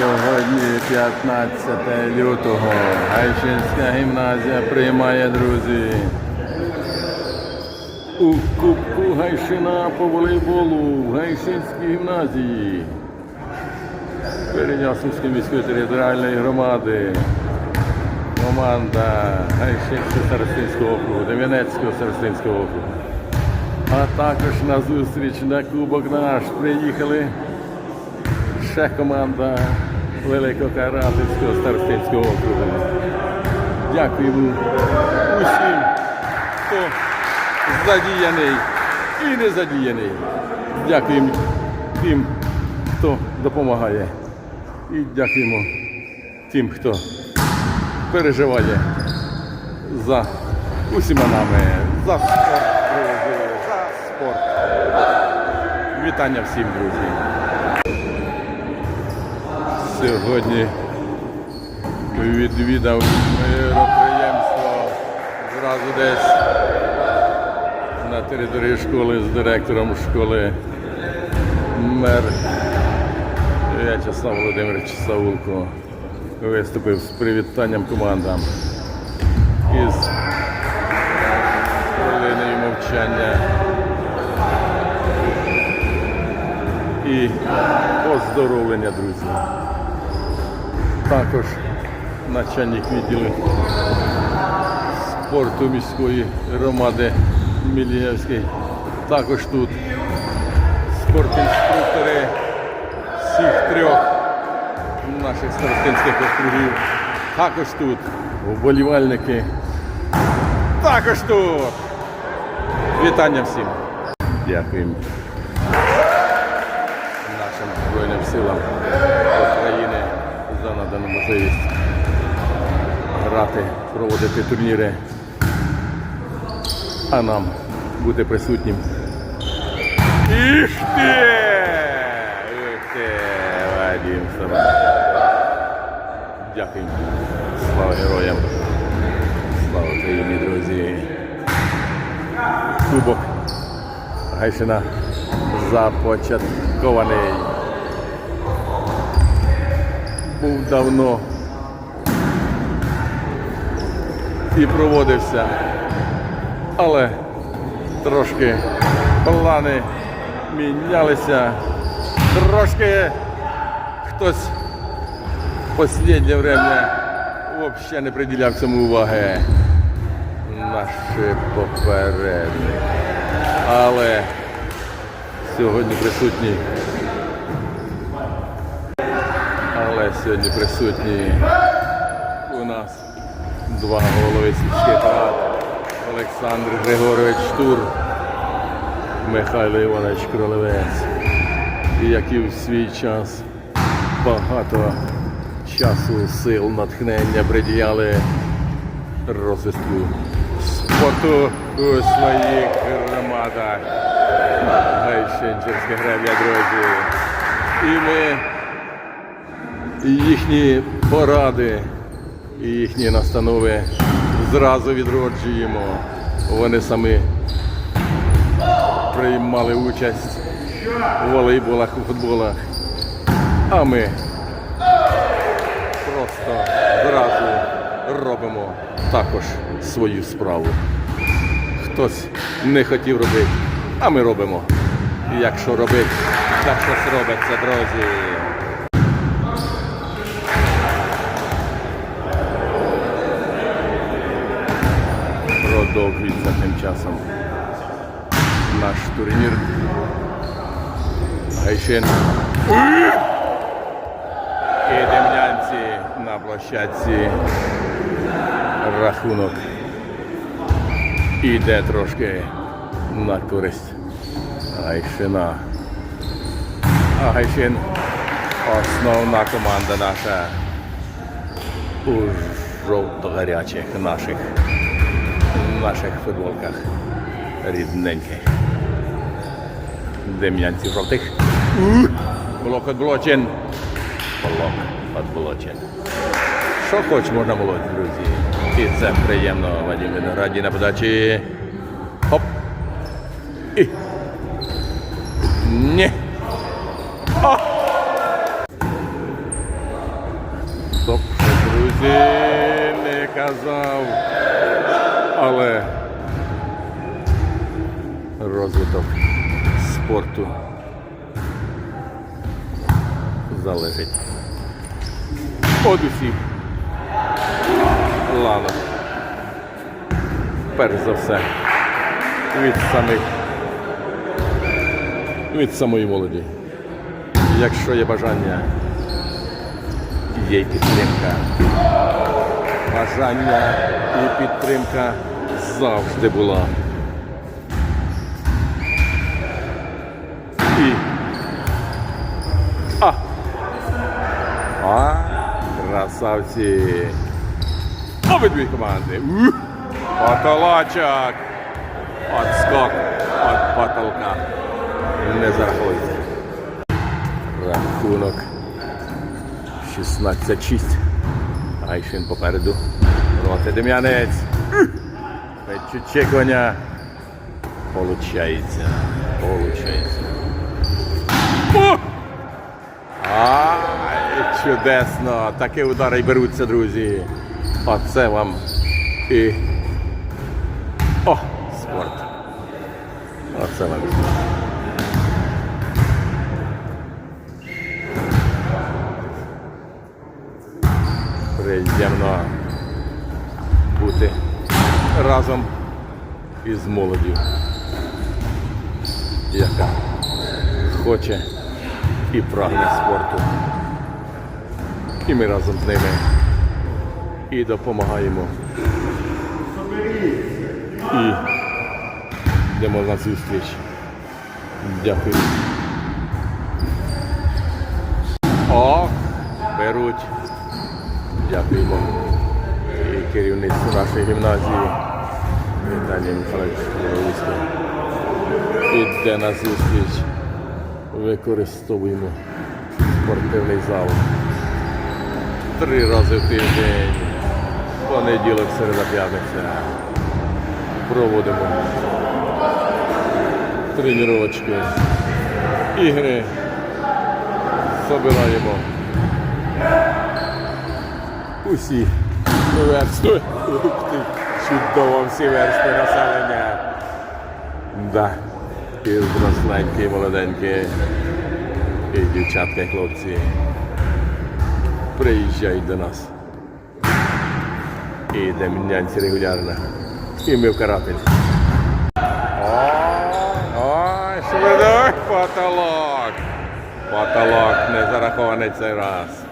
Сьогодні 15 лютого. Гайшинська гімназія приймає друзі. У Кубку Гайшина по волейболу в Гайшинській гімназії. Перенясовської міської територіальної громади. Команда Гайшинського старостинського округу, Дем'янецького старостинського округу. А також на зустріч на Кубок наш приїхали ще команда Великокаратівського старостинського округу. Дякуємо усім, хто задіяний і не задіяний. Дякуємо тим, хто допомагає. І дякуємо тим, хто переживає за усіма нами, за спорт, за спорт. Вітання всім, друзі. Сьогодні відвідав міроприємство зразу десь на території школи з директором школи мер В'ячеслав Володимирович Саулко виступив з привітанням командам із хвилиною мовчання і оздоровлення, друзі. Також начальник відділу спорту міської громади Мілієвський. Також тут спортінструктори всіх трьох наших старостинських округів. Також тут вболівальники. Також тут. Вітання всім. Дякуємо нашим Збройним силам України можливість грати, проводити турніри, а нам бути присутнім. Іш ти! Сабан. Дякуємо. Слава героям. Слава Україні, друзі. Кубок Гайшина започаткований. Був давно і проводився, але трошки плани мінялися, трошки хтось в останнє время взагалі не приділяв цьому уваги. Наші попередники. Але сьогодні присутні. Але сьогодні присутні у нас два голови сільських рад. Олександр Григорович Штур, Михайло Іванович Кролевець. І які в свій час багато часу, сил, натхнення приділяли розвитку спорту у своїх громадах. Гайшенчерська гребля, друзі. І ми їхні поради і їхні настанови зразу відроджуємо. Вони самі приймали участь у волейболах, у футболах. А ми просто зразу робимо також свою справу. Хтось не хотів робити, а ми робимо. Якщо робити, так щось робиться, друзі. Продовжується тим часом наш турнір. Гайшин. І дем'янці на площадці рахунок іде трошки на користь Гайшина. А Гайшин основна команда наша у жовто-гарячих наших наших футболках рідненьких. Дем'янці жовтих. Блок відблочен. Блок відблочен. Що хоч можна молоти, друзі. І це приємно, Вадим Винограді на подачі. Хоп. І. Ні. О! Друзі, не казав. Але розвиток спорту залежить. От усіх ланок. Перш за все від самих від самої молоді. Якщо є бажання, є підтримка. Бажання і підтримка завжди була. І. А! А, красавці! Обидві команди. Потолочок! Отскок от потолка. Не зарахується. Рахунок 16-6. Айшин попереду. Проти Дем'янець. Очікування. Получається. Получається. О! Ай, чудесно! Такі удари й беруться, друзі. Оце вам і. О, спорт. Оце вам. і Приємно бути разом із молоддю, яка хоче і прагне спорту. І ми разом з ними і допомагаємо. І йдемо на зустріч. Дякую. О, беруть. Дякуємо. І керівництву нашої гімназії Віталій Михайлович Левицький. Іде на зустріч. Використовуємо спортивний зал. Три рази в тиждень. Понеділок, середа, п'ятниця. Проводимо тренувачки, ігри. Собираємо усі верстви. Чудово всі верстви населення. Да. І зросленькі, і молоденькі, і дівчатка, і хлопці. Приїжджають до нас. І дем'янці регулярно. І ми в каратель. Ой, швидок потолок. Потолок не зарахований цей раз.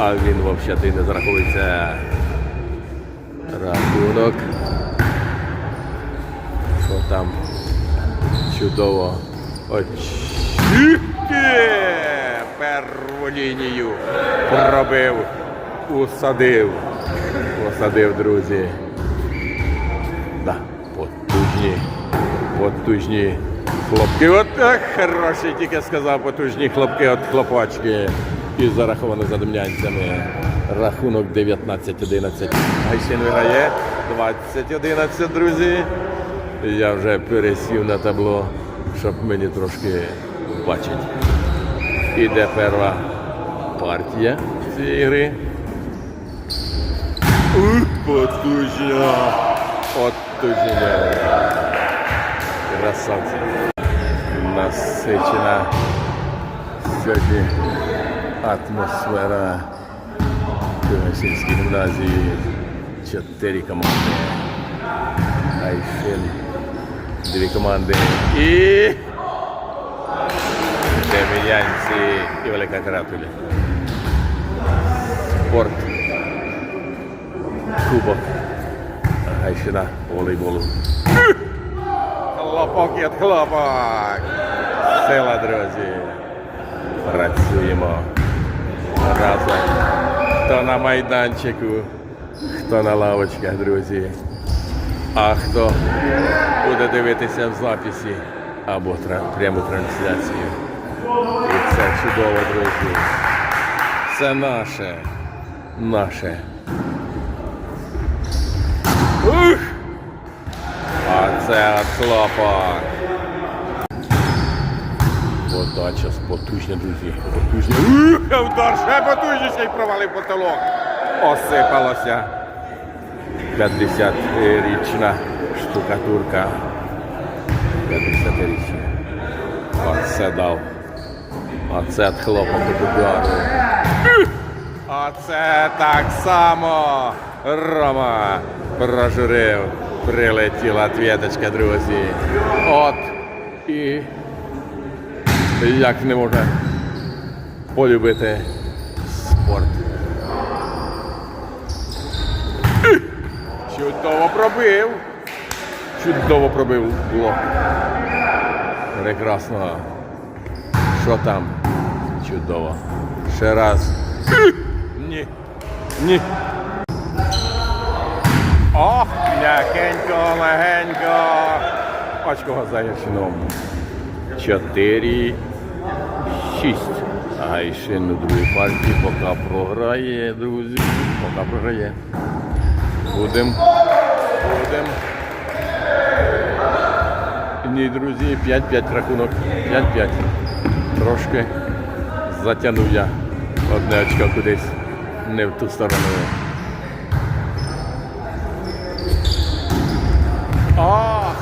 А він взагалі не зараховується. Рахунок. Що там? Чудово. Очіки! Перву лінію пробив, усадив. Посадив, друзі. Да, потужні, потужні хлопки. От так, хороші, тільки сказав, потужні хлопки от хлопачки. І зараховано за дем'янцями. Рахунок 19-11. Гайсін виграє 20-11, друзі. Я вже пересів на табло, щоб мені трошки бачити. Іде перша партія цієї гри. Ух, потужня! Потужня! Красавці! Насичена сьогодні атмосфера Тимошинській гімназії. Чотири команди. Айшин. Дві команди. І Дем'янці і Велика Каратуля. Спорт. Кубок Гайшина волейболу. Хлопок від хлопок. Сила, друзі. Працюємо разом. Хто на майданчику, хто на лавочках, друзі. А хто буде дивитися в записі або пряму трансляцію. І це чудово, друзі. Це наше. Наше. Ух! А це хлопок. Подача потужня, друзі. Потужня. Удар ще потужніший провалив потолок. Осипалося. 50-річна штукатурка. 50-річна. Оце дав. Оце хлопок від удару. Оце так само Рома прожурив. Прилетіла ответочка, друзі. От і як не можна полюбити спорт. Чудово пробив. Чудово пробив блок. Прекрасно. Що там? Чудово. Ще раз. Ні. Ні. Ох, м'якенько, легенько. Очко Заячином. Чотири. Шість. Гайшин у другій партії поки програє, друзі. Поки програє. Будем. Будем. Ні, друзі, 5-5 рахунок. 5-5. Трошки затягнув я одне очко кудись не в ту сторону. А,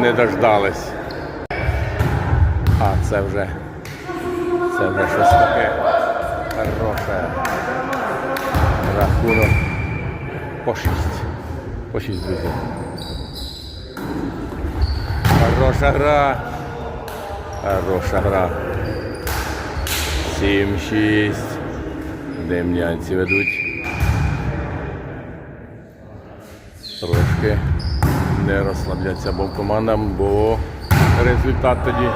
не дождались. А це вже це вже щось таке хороше. Рахунок по 6. По 6, друзі. Хороша гра. Хороша гра. 7-6. Дем'янці ведуть. Трошки не розслабляться обом командам, бо результат тоді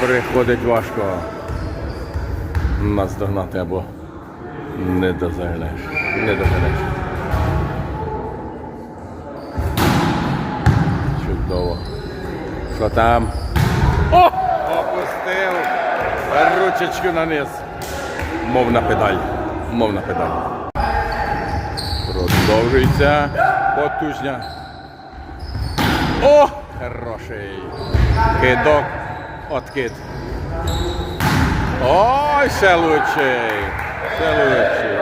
приходить важко. Нас догнати або не дозагнеш. Не догнеш. Чудово. Що там? О! Опустив ручечку на низ. Мов на педаль. Мов на педаль. Продовжується. Потужня. О! Хороший. Кидок. Откид. Ой, ще лучший. Ще лучший.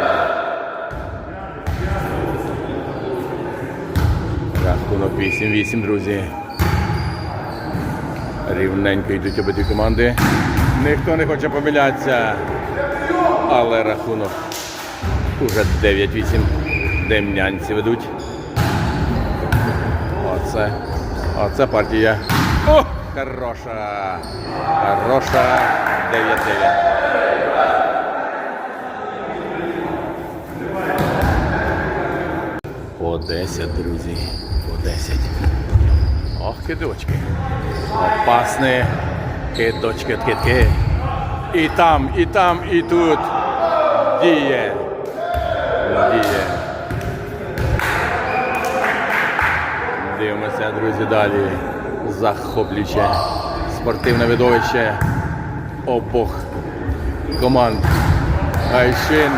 Рахунок 8-8, друзі. Рівненько йдуть обидві команди. Ніхто не хоче помилятися. Але рахунок уже 9-8. Демнянці ведуть. Оце. Оце партія. О! Хороша. Хороша. 9-9. По 10, друзі. По 10. Ох, кидочки. Опасні кидочки, кидки. І там, і там, і тут. Діє. Діє. Дивимося, друзі, далі. Захоплююче спортивне видовище обох команд. Гайшин.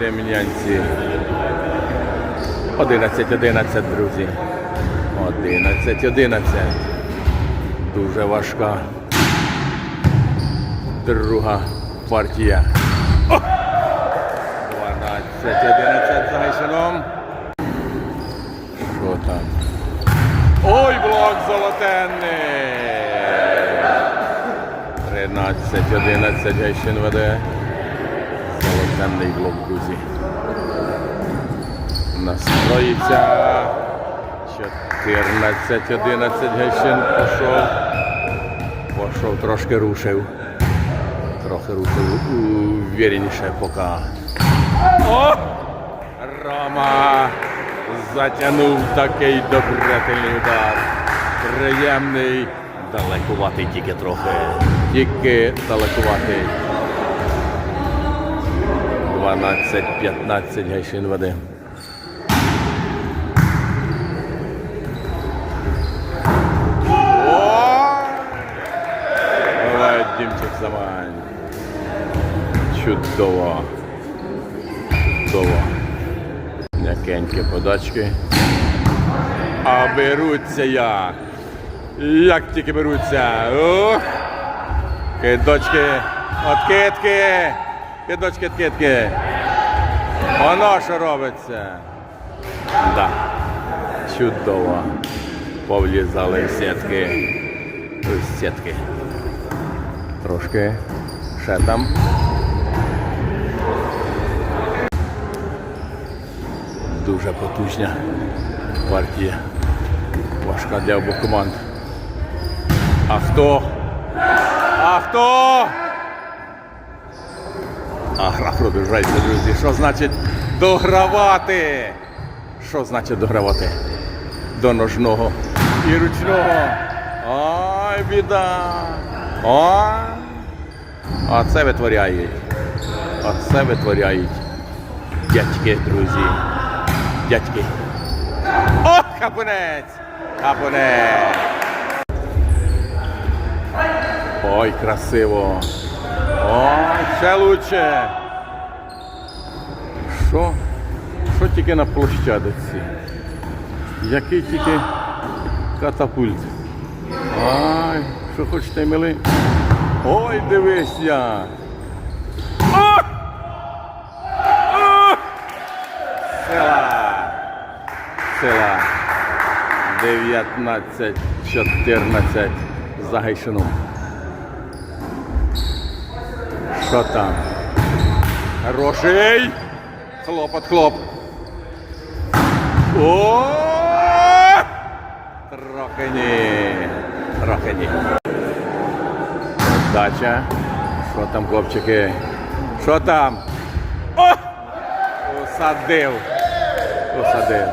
Дем'янці. 11-11, друзі. 11-11. Дуже важка. Друга партія. 12-11 за Гайшином. Що там? Ой, блок золотенний! 13-11 Гайшин веде. Золотенний блок, друзі. Настроїться. 14-11 Гайшин пішов. Пішов, трошки рушив. Трохи рушив увереніше поки. О! Рома затягнув такий добрительний удар. Приємний. Далекуватий тільки трохи. Тільки далекуватий. 12-15 Гайшин! Давай, Дімчик. Чудово. Чудово. М'якенькі подачки. А беруться як. Як тільки беруться. Ух! Кидочки, откидки, кидочки, откидки. Воно що робиться. Да. Чудово. Повлізали в сітки. В сітки. Трошки. Ще там. Дуже потужна партія. Важка для обох команд. А хто? А хто? А гра продовжується, друзі. Що значить догравати? Що значить догравати? До ножного і ручного. Ой, біда. Ой. Оце витворяють. Оце витворяють. Дядьки, друзі. Дядьки. О, капунець! Капунець! Ой, красиво! Ой, ще лучше! Що? Що тільки на площадиці? Який тільки катапульт? Ай, що хочете, мили? Ой, дивись я! О! О! Сила! Сила! 19-14 за Гайшином. Що там? Хороший! Хлоп от хлоп. О! Трохи ні. Трохи ні. Дача. Що там, хлопчики? Що там? О! Усадив. Усадив.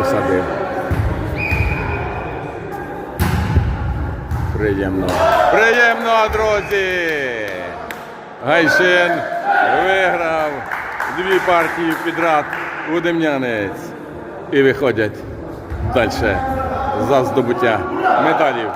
Усадив. Приємно. Приємно, друзі! Гайшин виграв дві партії підряд у Дем'янець. І виходять далі за здобуття медалів.